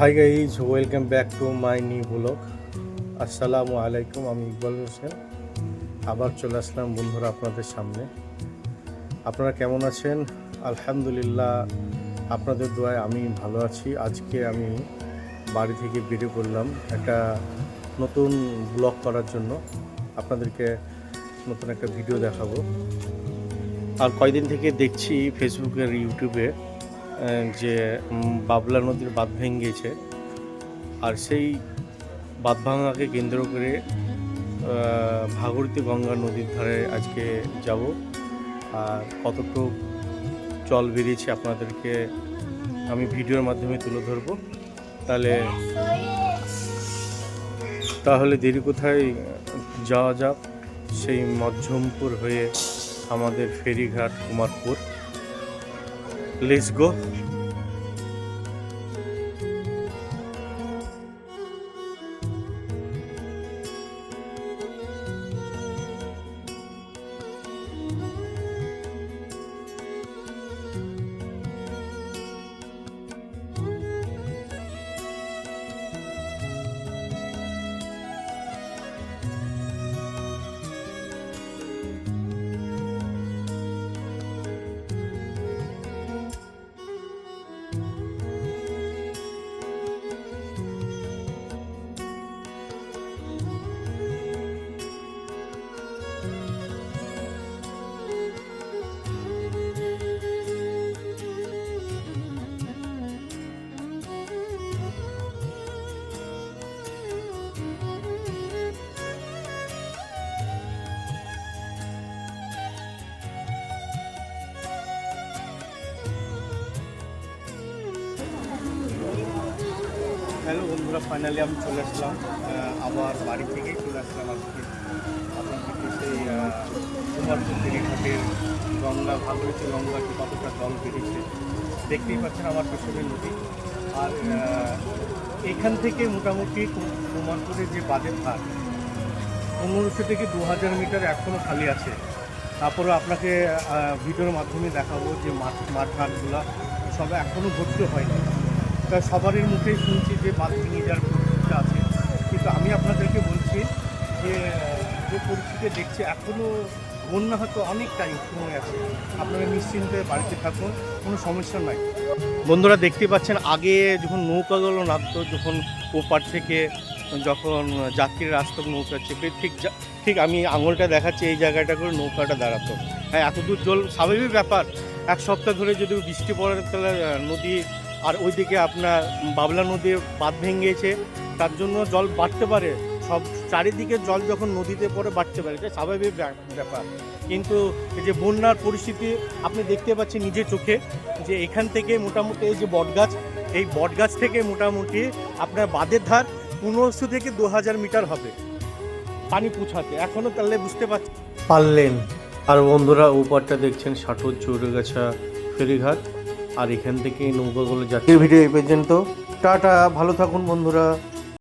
Hi guys welcome back to my new blog আসসালামু আলাইকুম আমি ইকবাল হোসেন। আবার চলে আসলাম বন্ধুরা আপনাদের সামনে। আপনারা কেমন আছেন? আলহামদুলিল্লাহ, আপনাদের দোয়ায় আমি ভালো আছি। আজকে আমি বাড়ি থেকে বেরিয়ে পড়লাম একটা নতুন ব্লগ করার জন্য। আপনাদেরকে নতুন একটা ভিডিও দেখাবো। আর কয়দিন থেকে দেখছি ফেসবুকের ইউটিউবে যে বাবলা নদীর বাঁধ ভেঙে গেছে আর সেই বাঁধ ভাঙাকে কেন্দ্র করে আহ, ভাগীরথী গঙ্গা নদীর ধারে আজকে যাব। আর কতটুকু জল বেরিয়েছে আপনাদেরকে আমি ভিডিওর মাধ্যমে তুলে ধরবো। তাহলে তাহলে দেরি কোথায়? যাওয়া যাক। সেই মধ্যমপুর হয়ে আমাদের ফেরিঘাট কুমারপুর। let's go হ্যালো বন্ধুরা ফাইনালি আমি চলে আসলাম আবার বাড়ি থেকেই চলে আসলাম আজকে। আপনাদেরকে সেই আহ, কুমারপুর ফেরিঘাটের গঙ্গা ভাগীরথী গঙ্গাটি কতটা জল বেরিয়েছে। দেখতেই পাচ্ছেন আমার পেছনের নদী। আর এখান থেকে মোটামুটি কুমারপুরের যে বাজেট ঘাট পনেরোশো থেকে দু হাজার মিটার এখনও খালি আছে। তারপরে আপনাকে ভিডিওর মাধ্যমে দেখাবো যে মাঠ মাঠ ঘাটগুলো সব এখনও ভর্তি হয়নি। তা সবারই মুখেই শুনছি যে বাদ ভেঙে যাওয়ার পরিস্থিতি আছে। কিন্তু আমি আপনাদেরকে বলছি যে যে পরিস্থিতি দেখছি এখনও বন্যা হয়তো অনেক টাইম সময় আছে। আপনারা নিশ্চিন্তে বাড়িতে থাকুন, কোনো সমস্যা নাই। বন্ধুরা দেখতে পাচ্ছেন, আগে যখন নৌকাগুলো নামতো, যখন ওপার থেকে যখন যাত্রীরা আসতো, নৌকা চেপে, ঠিক ঠিক আমি আঙুলটা দেখাচ্ছি, এই জায়গাটা করে নৌকাটা দাঁড়াতো। হ্যাঁ এত দূর জল স্বাভাবিক ব্যাপার। এক সপ্তাহ ধরে যদি বৃষ্টি পড়ে, তাহলে নদী আর ওইদিকে আপনার বাবলা নদী বাঁধ ভেঙেছে, তার জন্য জল বাড়তে পারে। সব চারিদিকে জল যখন নদীতে পড়ে, বাড়তে পারে। এটা স্বাভাবিক ব্যাপার। কিন্তু এই যে বন্যার পরিস্থিতি, আপনি দেখতে পাচ্ছেন নিজের চোখে যে এখান থেকে মোটামুটি এই যে বটগাছ, এই বটগাছ থেকে মোটামুটি আপনার বাঁধের ধার পনেরোশো থেকে দু হাজার মিটার হবে পানি পৌঁছাতে। এখনও তাহলে বুঝতে পারছি পারলেন। আর বন্ধুরা, ওপারটা দেখছেন ষাটোর চৌরগাছা ফেরিঘাট। আর এখান থেকে নৌকাগুলো যাচ্ছে ভিডিও এই পর্যন্ত। টাটা ভালো থাকুন বন্ধুরা।